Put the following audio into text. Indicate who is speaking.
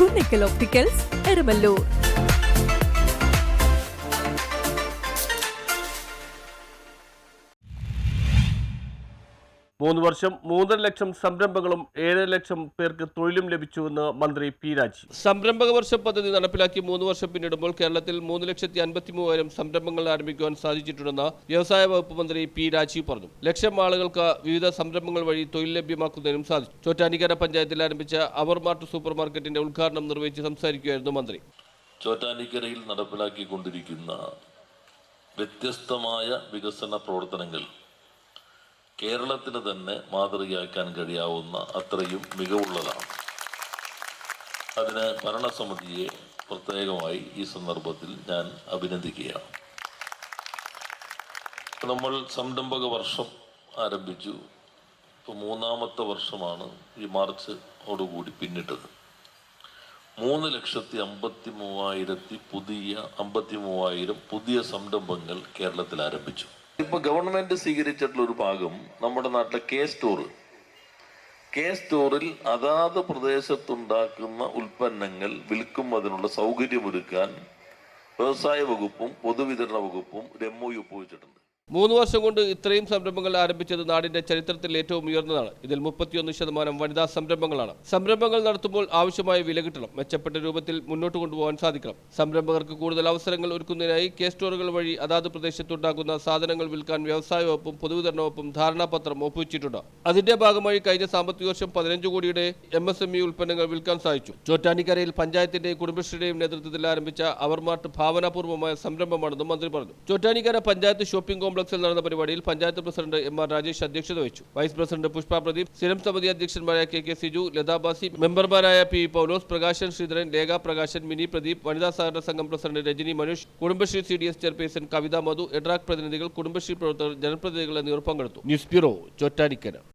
Speaker 1: Kunnickal opticals Erumalloor
Speaker 2: മൂന്ന് വർഷം മൂന്നര ലക്ഷം സംരംഭങ്ങളും ഏഴര ലക്ഷം പേർക്ക് തൊഴിലും ലഭിച്ചുവെന്ന് മന്ത്രി പി രാജ്
Speaker 3: സംരംഭക വർഷ പദ്ധതി നടപ്പിലാക്കി മൂന്ന് വർഷം പിന്നിടുമ്പോൾ കേരളത്തിൽ മൂന്ന് ലക്ഷത്തി അൻപത്തി മൂവായിരം സംരംഭങ്ങൾ ആരംഭിക്കുവാൻ സാധിച്ചിട്ടുണ്ടെന്ന് വ്യവസായ വകുപ്പ് മന്ത്രി പി രാജീവ് പറഞ്ഞു ലക്ഷം ആളുകൾക്ക് വിവിധ സംരംഭങ്ങൾ വഴി തൊഴിൽ ലഭ്യമാക്കുന്നതിനും സാധിച്ചു ചോറ്റാനിക്കര പഞ്ചായത്തിൽ ആരംഭിച്ച അവർ മാർട്ട് സൂപ്പർ മാർക്കറ്റിന്റെ ഉദ്ഘാടനം നിർവഹിച്ച് സംസാരിക്കുകയായിരുന്നു മന്ത്രി
Speaker 4: ചോറ്റാനിക്കരയിൽ നടപ്പിലാക്കിക്കൊണ്ടിരിക്കുന്ന വ്യത്യസ്തമായ വികസന പ്രവർത്തനങ്ങൾ കേരളത്തിന് തന്നെ മാതൃകയാക്കാൻ കഴിയാവുന്ന അത്രയും മികവുള്ളതാണ് അതിന് ഭരണസമിതിയെ പ്രത്യേകമായി ഈ സന്ദർഭത്തിൽ ഞാൻ അഭിനന്ദിക്കുകയാണ് നമ്മൾ സംരംഭക വർഷം ആരംഭിച്ചു ഇപ്പോൾ മൂന്നാമത്തെ വർഷമാണ് ഈ മാർച്ചോടുകൂടി പിന്നിട്ടത് മൂന്ന് ലക്ഷത്തി അമ്പത്തി മൂവായിരത്തി പുതിയ അമ്പത്തി മൂവായിരം പുതിയ സംരംഭങ്ങൾ കേരളത്തിൽ ആരംഭിച്ചു ഇപ്പൊ ഗവൺമെന്റ് സ്വീകരിച്ചിട്ടുള്ള ഒരു ഭാഗം നമ്മുടെ നാട്ടിലെ കെ സ്റ്റോർ കെ സ്റ്റോറിൽ അതാത് പ്രദേശത്തുണ്ടാക്കുന്ന ഉൽപ്പന്നങ്ങൾ വിൽക്കുന്നതിനുള്ള സൗകര്യമൊരുക്കാൻ വ്യവസായ വകുപ്പും പൊതുവിതരണ വകുപ്പും ഒരു എം ഒ യു ഒപ്പുവെച്ചിട്ടുണ്ട്
Speaker 3: മൂന്ന് വർഷം കൊണ്ട് ഇത്രയും സംരംഭങ്ങൾ ആരംഭിച്ചത് നാടിന്റെ ചരിത്രത്തിൽ ഏറ്റവും ഉയർന്നതാണ് ഇതിൽ മുപ്പത്തിയൊന്ന് ശതമാനം വനിതാ സംരംഭങ്ങളാണ് സംരംഭങ്ങൾ നടത്തുമ്പോൾ ആവശ്യമായ വില കിട്ടണം മെച്ചപ്പെട്ട രൂപത്തിൽ മുന്നോട്ട് കൊണ്ടുപോകാൻ സാധിക്കണം സംരംഭകർക്ക് കൂടുതൽ അവസരങ്ങൾ ഒരുക്കുന്നതിനായി കെ സ്റ്റോറുകൾ വഴി അതാത് പ്രദേശത്തുണ്ടാക്കുന്ന സാധനങ്ങൾ വിൽക്കാൻ വ്യവസായ വകുപ്പും പൊതുവിതരണ വകുപ്പും ധാരണാപത്രം ഒപ്പുവെച്ചിട്ടുണ്ട് അതിന്റെ ഭാഗമായി കഴിഞ്ഞ സാമ്പത്തിക വർഷം പതിനഞ്ച് കോടിയുടെ എം എസ് എം ഇ ഉൽപ്പന്നങ്ങൾ വിൽക്കാൻ സാധിച്ചു ചോറ്റാനിക്കരയിൽ പഞ്ചായത്തിന്റെയും കുടുംബശ്രീയുടെയും നേതൃത്വത്തിൽ ആരംഭിച്ച അവർമാർട്ട് ഭാവനാപൂർവമായ സംരംഭമാണെന്നും മന്ത്രി പറഞ്ഞു ചോറ്റാനിക്കര പഞ്ചായത്ത് ഷോപ്പിംഗ് കോംപ്ലക്സ് കോംപ്ലക്സിൽ നടന്ന പരിപാടിയിൽ panchayat president M R Rajesh അധ്യക്ഷത വഹിച്ചു വൈസ് പ്രസിഡന്റ് പുഷ്പ പ്രദീപ് സ്ഥിരം സമിതി അധ്യക്ഷന്മാരായ കെ കെ സിജു ലതാബാസി മെമ്പർമാരായ പി പൗലോസ് പ്രകാശൻ ശ്രീധരൻ ലേഖ പ്രകാശൻ മിനി പ്രദീപ് വനിതാ സഹകരണ സംഘം president Rajani Manoj Kudumbashree C D S chairperson Kavitha Madhu EDRAC പ്രതിനിധികൾ കുടുംബശ്രീ പ്രവർത്തകർ ജനപ്രതിനിധികൾ എന്നിവർ പങ്കെടുത്തു
Speaker 5: ന്യൂസ് ബ്യൂറോ ചൊറ്റാനിക്കര